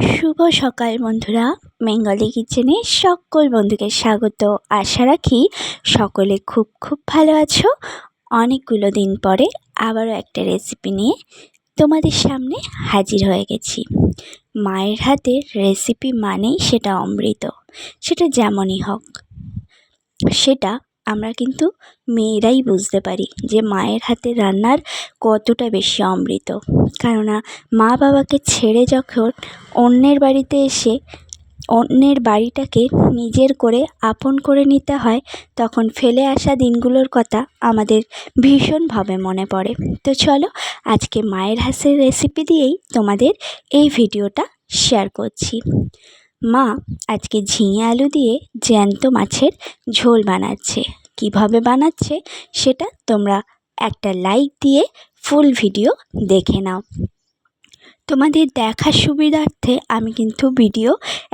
শুভ সকাল বন্ধুরা। বেঙ্গলি কিচেনে সকল বন্ধুকে স্বাগত। আশা রাখি সকলে খুব খুব ভালো আছো। অনেকগুলো দিন পরে আবারও একটা রেসিপি নিয়ে তোমাদের সামনে হাজির হয়ে গেছি। মায়ের হাতের রেসিপি মানেই সেটা অমৃত। সেটা যেমনই হোক, সেটা আমরা কিন্তু মেয়েরাই বুঝতে পারি যে মায়ের হাতে রান্নার কতটা বেশি অমৃত। কেননা মা বাবাকে ছেড়ে যখন অন্যের বাড়িতে এসে অন্যের বাড়িটাকে নিজের করে আপন করে নিতে হয়, তখন ফেলে আসা দিনগুলোর কথা আমাদের ভীষণভাবে মনে পড়ে। তো চলো আজকে মায়ের হাসের রেসিপি দিয়েই তোমাদের এই ভিডিওটা শেয়ার করছি। মা, আজকে ঝিঙে আলু দিয়ে জ্যান্ত মাছের ঝোল বানাচ্ছে। কীভাবে বানাচ্ছে সেটা তোমরা একটা লাইক দিয়ে ফুল ভিডিও দেখে নাও। তোমাদের দেখার সুবিধার্থে আমি কিন্তু ভিডিও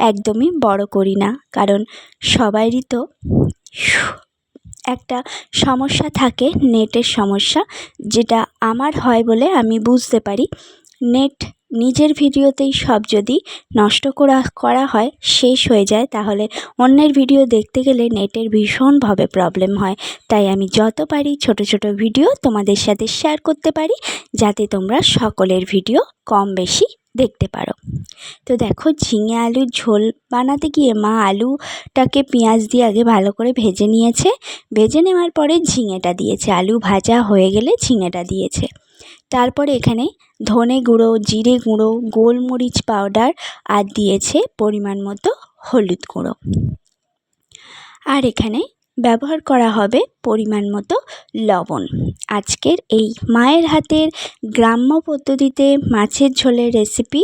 একদমই বড় করি না, কারণ সবারই তো একটা সমস্যা থাকে, নেটের সমস্যা, যেটা আমার হয় বলে আমি বুঝতে পারি। নেট নিজের ভিডিওতেই সব যদি নষ্ট করা করা হয়, শেষ হয়ে যায়, তাহলে অন্যের ভিডিও দেখতে গেলে নেটের ভীষণভাবে প্রবলেম হয়। তাই আমি যত পারি ছোট ছোট ভিডিও তোমাদের সাথে শেয়ার করতে পারি, যাতে তোমরা সকলের ভিডিও কম বেশি দেখতে পারো। তো দেখো, ঝিঙে আলুর ঝোল বানাতে গিয়ে মা আলুটাকে পেঁয়াজ দিয়ে আগে ভালো করে ভেজে নিয়েছে। ভেজে নেওয়ার পরে ঝিঙেটা দিয়েছে। আলু ভাজা হয়ে গেলে ঝিঙেটা দিয়েছে। তারপরে এখানে ধনে গুঁড়ো, জিরে গুঁড়ো, গোলমরিচ পাউডার আর দিয়েছে পরিমাণ মতো হলুদ গুঁড়ো। আর এখানে ব্যবহার করা হবে পরিমাণ মতো লবণ। আজকের এই মায়ের হাতের গ্রাম্য পদ্ধতিতে মাছের ঝোলের রেসিপি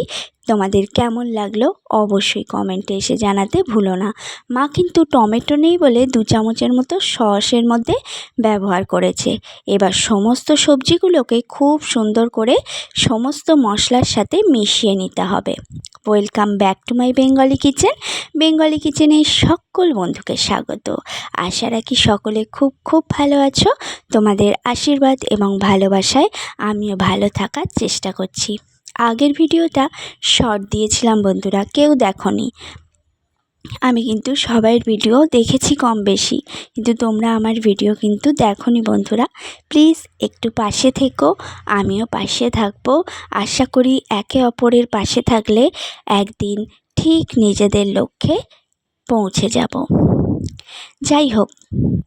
তোমাদের কেমন লাগল অবশ্যই কমেন্টে এসে জানাতে ভুলো না। মা কিন্তু টমেটো নেই বলে দু চামচের মতো সসের মধ্যে ব্যবহার করেছে। এবার সমস্ত সবজিগুলোকে খুব সুন্দর করে সমস্ত মশলার সাথে মিশিয়ে নিতে হবে। Welcome back to my Bengali kitchen Bengali কিচেনে সকল বন্ধুকে স্বাগত। আশা রাখি সকলে খুব খুব ভালো আছো। তোমাদের আশীর্বাদ এবং ভালোবাসায় আমিও ভালো থাকার চেষ্টা করছি। আগের ভিডিওটা শর্ট দিয়েছিলাম বন্ধুরা, কেউ দেখনি। আমি কিন্তু সবাই ভিডিও দেখেছি কম বেশি। কিন্তু তোমরা আমার ভিডিও কিন্তু দেখনি বন্ধুরা। প্লিজ একটু পাশে থেকো, আমিও পাশে থাকব। আশা করি একে অপরের পাশে থাকলে একদিন ঠিক নিজেদের লক্ষ্যে পৌঁছে যাব। যাই হোক,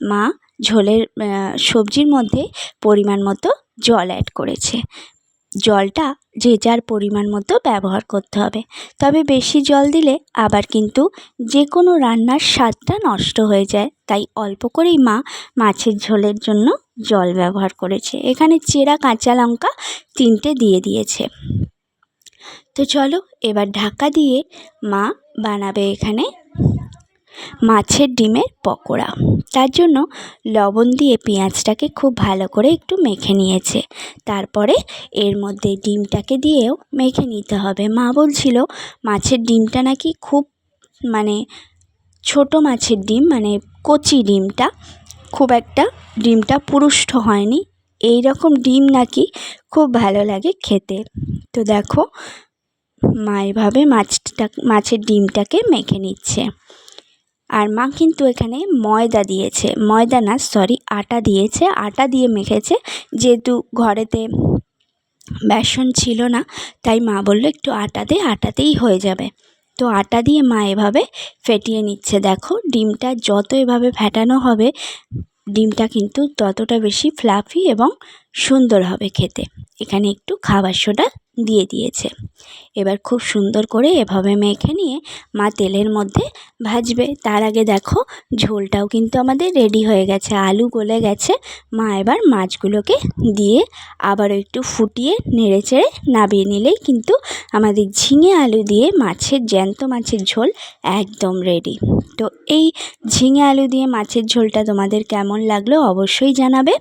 মা ঝোলের সবজির মধ্যে পরিমাণ মতো জল অ্যাড করেছে। জলটা যে যার পরিমাণ মতো ব্যবহার করতে হবে। তবে বেশি জল দিলে আবার কিন্তু যে কোনো রান্নার স্বাদটা নষ্ট হয়ে যায়। তাই অল্প করেই মা মাছের ঝোলের জন্য জল ব্যবহার করেছে। এখানে চেরা কাঁচা লঙ্কা তিনটে দিয়ে দিয়েছে। তো চলো এবার ঢাকা দিয়ে মা বানাবে এখানে মাছের ডিমের পকোড়া। তার জন্য লবণ দিয়ে পেঁয়াজটাকে খুব ভালো করে একটু মেখে নিয়েছে। তারপরে এর মধ্যে ডিমটাকে দিয়েও মেখে নিতে হবে। মা বলছিল, মাছের ডিমটা নাকি খুব মানে ছোট মাছের ডিম মানে কচি ডিমটা, খুব একটা ডিমটা পুরুষ্ট হয়নি। এই রকম ডিম নাকি খুব ভালো লাগে খেতে। তো দেখো, মা এভাবে মাছটা, মাছের ডিমটাকে মেখে নিচ্ছে। আর মা কিন্তু এখানে ময়দা দিয়েছে, ময়দা না সরি আটা দিয়েছে, আটা দিয়ে মেখেছে। যেহেতু ঘরেতে বেসন ছিল না, তাই মা বলল একটু আটা দে, আটাতেই হয়ে যাবে। তো আটা দিয়ে মা এভাবে ফেটিয়ে নিচ্ছে। দেখো, ডিমটা যত এভাবে ফেটানো হবে, ডিমটা কিন্তু ততটা বেশি ফ্লাফি এবং সুন্দর হবে খেতে। এখানে একটু খাবার সোডা দিয়ে দিয়েছে। এবার খুব সুন্দর করে এভাবে মেখে নিয়ে মা তেলের মধ্যে ভাজবে। তার আগে দেখো, ঝোলটাও কিন্তু আমাদের রেডি হয়ে গেছে, আলু গলে গেছে। মা এবার মাছগুলোকে দিয়ে আবারও একটু ফুটিয়ে নেড়ে চেড়ে নাবিয়ে নিলেই কিন্তু আমাদের ঝিঙে আলু দিয়ে মাছের জ্যান্ত মাছের ঝোল একদম রেডি তো এই ঝিঙে আলু দিয়ে মাছের ঝোলটা তোমাদের কেমন লাগল অবশ্যই জানাবে।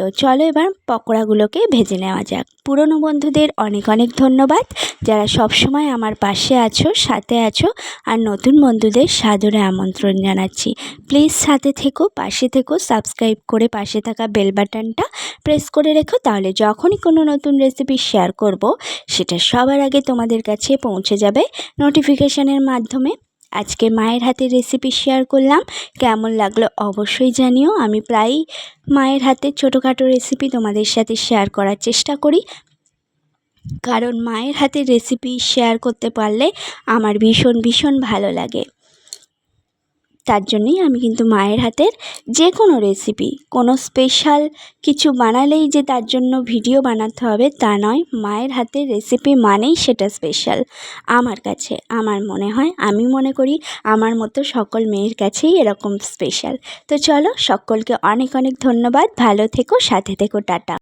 তো চলো এবার পকোড়াগুলোকে ভেজে নেওয়া যাক। পুরনো বন্ধুদের অনেক অনেক ধন্যবাদ। যারা সবসময় আমার পাশে আছো, সাথে আছো, আর নতুন বন্ধুদের সাদরে আমন্ত্রণ জানাচ্ছি। প্লিজ সাথে থেকো, পাশে থেকো, সাবস্ক্রাইব করে পাশে থাকা বেল বাটনটা প্রেস করে রেখো, তাহলে যখনই কোনো নতুন রেসিপি শেয়ার করব, সেটা সবার আগে তোমাদের কাছে পৌঁছে যাবে। নোটিফিকেশানের মাধ্যমে আজকে মায়ের হাতের রেসিপি শেয়ার করলাম। কেমন লাগল অবশ্যই জানিও। আমি প্রায়ই মায়ের হাতের ছোটোখাটো রেসিপি তোমাদের সাথে শেয়ার করার চেষ্টা করি। কারণ মায়ের হাতের রেসিপি শেয়ার করতে পারলে আমার ভীষণ ভীষণ ভালো লাগে। তার জন্যই আমি কিন্তু মায়ের হাতের যে কোনো রেসিপি কোনো স্পেশাল কিছু বানালেই যে তার জন্য ভিডিও বানাতে হবে তা নয়, মায়ের হাতের রেসিপি মানেই সেটা স্পেশাল আমার কাছে, আমার মনে হয়, আমি মনে করি আমার মতো সকল মেয়ের কাছেই এরকম স্পেশাল তো চলো, সকলকে অনেক অনেক ধন্যবাদ, ভালো থেকো, সাথে থেকো, টাটা।